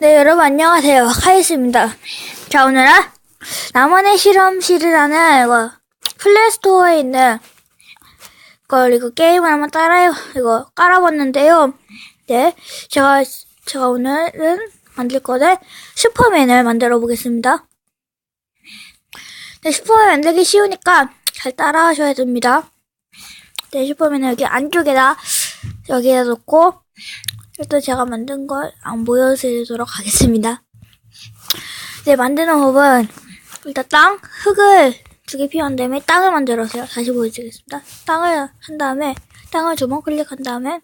네, 여러분 안녕하세요. 카이스입니다. 자, 오늘은 나만의 실험실이라는 이거 플레이스토어에 있는 걸 이거 게임을 한번 따라 이거 깔아봤는데요. 네, 제가 제가 오늘은 만들 거는 슈퍼맨을 만들어 보겠습니다. 네, 슈퍼맨 만들기 쉬우니까 잘 따라하셔야 됩니다. 네, 슈퍼맨은 여기 안쪽에다 여기에 놓고 일단 제가 만든 걸 안 보여드리도록 하겠습니다. 네, 만드는 법은 일단 땅, 흙을 두개 필요한 다음에 땅을 만들어서요. 다시 보여드리겠습니다. 땅을 한 다음에 땅을 두 번 클릭한 다음에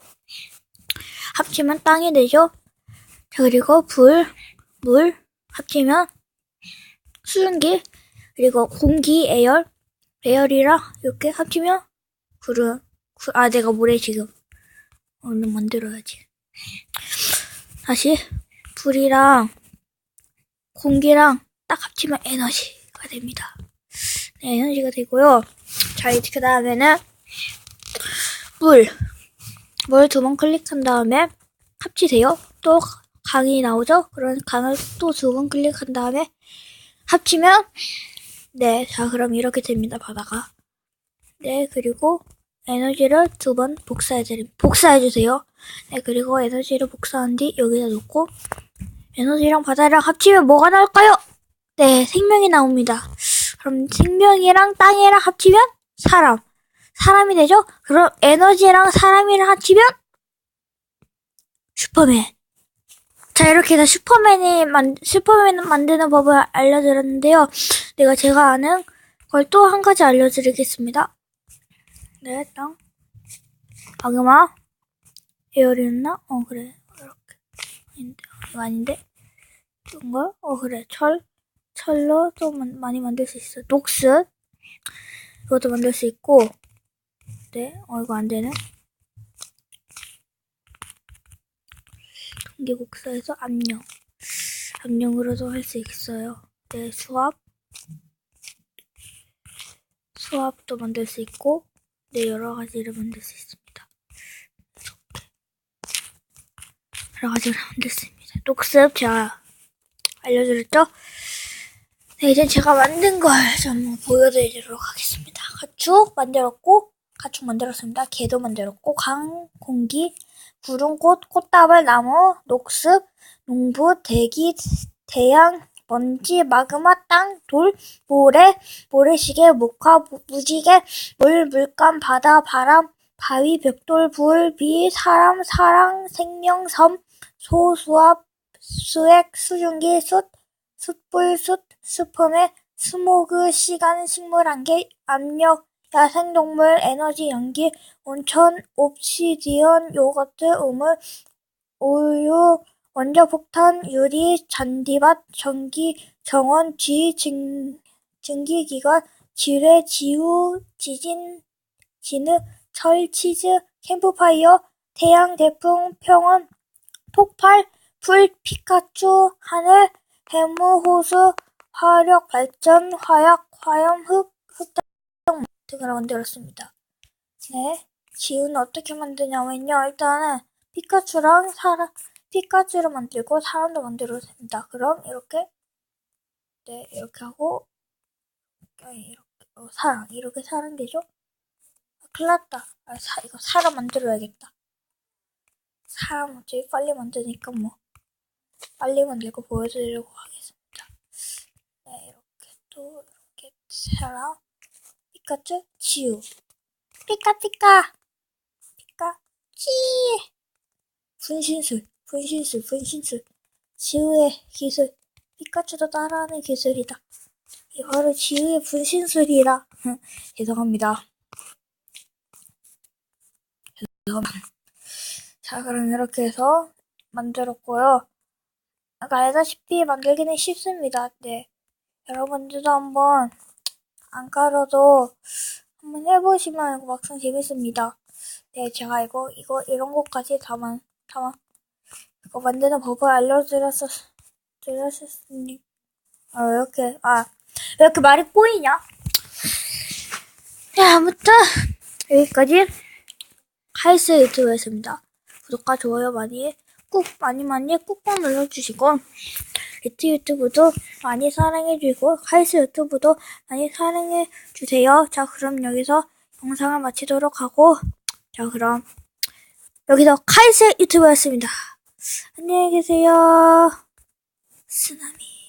합치면 땅이 되죠. 자, 그리고 불, 물 합치면 수증기 그리고 공기, 에열, 에열이랑 이렇게 합치면 구름, 구, 아 내가 뭐래 지금 얼른 만들어야지. 다시 불이랑 공기랑 딱 합치면 에너지가 됩니다. 네, 에너지가 되고요. 자, 이제 그 다음에는 물. 물 두 번 클릭한 다음에 합치세요. 또 강이 나오죠? 그런 강을 또 두 번 클릭한 다음에 합치면 네, 자, 그럼 이렇게 됩니다, 바다가. 네, 그리고 에너지를 두 번 복사해 드림, 복사해 주세요. 네, 그리고 에너지를 복사한 뒤 여기다 놓고 에너지랑 바다랑 합치면 뭐가 나올까요? 네, 생명이 나옵니다. 그럼 생명이랑 땅이랑 합치면 사람. 사람이 되죠? 그럼 에너지랑 사람이랑 합치면 슈퍼맨. 자, 이렇게 해서 슈퍼맨이 만, 슈퍼맨 만드는 법을 알려드렸는데요. 내가 제가 아는 걸 또 한 가지 알려드리겠습니다. 네, 땅. 아그마. 에어리였나? 어, 그래. 이렇게. 아닌데, 이거 아닌데? 이런 거? 어, 그래. 철. 철로 또 만- 많이 만들 수 있어. 녹스. 이것도 만들 수 있고. 네, 어, 이거 안 되네. 통계국사에서 암령. 암령으로도 할 수 있어요. 네, 수압. 수압도 만들 수 있고, 네, 여러 가지를 만들 수 있습니다. 이렇게. 여러 가지를 수 있습니다. 녹습, 제가 알려드렸죠? 네, 이제 제가 만든 걸 좀 보여드리도록 하겠습니다. 가축 만들었고, 가축 만들었습니다. 개도 만들었고, 강, 공기, 구름, 꽃, 꽃다발, 나무, 녹습, 농부, 대기, 태양, 먼지, 마그마, 땅, 돌, 모래, 모래시계, 목화, 무- 무지개, 물, 물감, 바다, 바람, 바위, 벽돌, 불, 비, 사람, 사랑, 생명, 섬, 소, 수압, 수액, 수증기, 숯, 숯불, 숯, 슈퍼맨, 스모그, 시간, 식물 한계, 압력, 야생동물, 에너지, 연기, 온천, 옵시디언, 요거트, 우물, 우유, 원자폭탄, 유리, 잔디밭, 전기, 정원, 쥐, 증, 증기기관, 지뢰, 지우, 지진, 진흙, 철, 치즈, 캠프파이어, 태양, 대풍, 평원, 폭발, 불, 피카츄, 하늘, 해무, 호수, 화력, 발전, 화약, 화염, 흙, 흙등 등을 만들었습니다. 네. 지우는 어떻게 만드냐면요. 일단은 피카츄랑 사람, 피카츄를 만들고 사람도 만들어도 됩니다. 그럼 이렇게, 네, 이렇게 하고, 아, 이렇게, 어, 사람, 이렇게 사람 되죠? 아, 큰일 났다. 아, 사, 이거 사람 만들어야겠다. 사람 어차피 빨리 만드니까 뭐, 빨리 만들고 보여드리려고 하겠습니다. 네, 이렇게 또, 이렇게 사람, 피카츄, 지우. 피카피카! 피카 치! 분신술, 분신술, 분신술. 지우의 기술. 피카츄도 따라하는 기술이다. 이 바로 지우의 분신술이라. 죄송합니다. 죄송합니다. 자, 그럼 이렇게 해서 만들었고요. 아까 알다시피 만들기는 쉽습니다. 네. 여러분들도 한번 안 깔아도 한번 해보시면 막상 재밌습니다. 네, 제가 이거, 이거, 이런 것까지 다만, 다만, 이거 만드는 법을 알려드렸었, 드렸었으니, 아, 왜 이렇게, 아, 왜 이렇게 말이 꼬이냐? 네, 아무튼, 여기까지 카이스 유튜브였습니다. 구독과 좋아요 많이 꾹 많이 많이 꾹꾹 눌러주시고 리트 유튜브도 많이 사랑해주고 카이스 유튜브도 많이 사랑해주세요. 자 그럼 여기서 영상을 마치도록 하고 자 그럼 여기서 카이스 유튜브였습니다. 안녕히 계세요. 쓰나미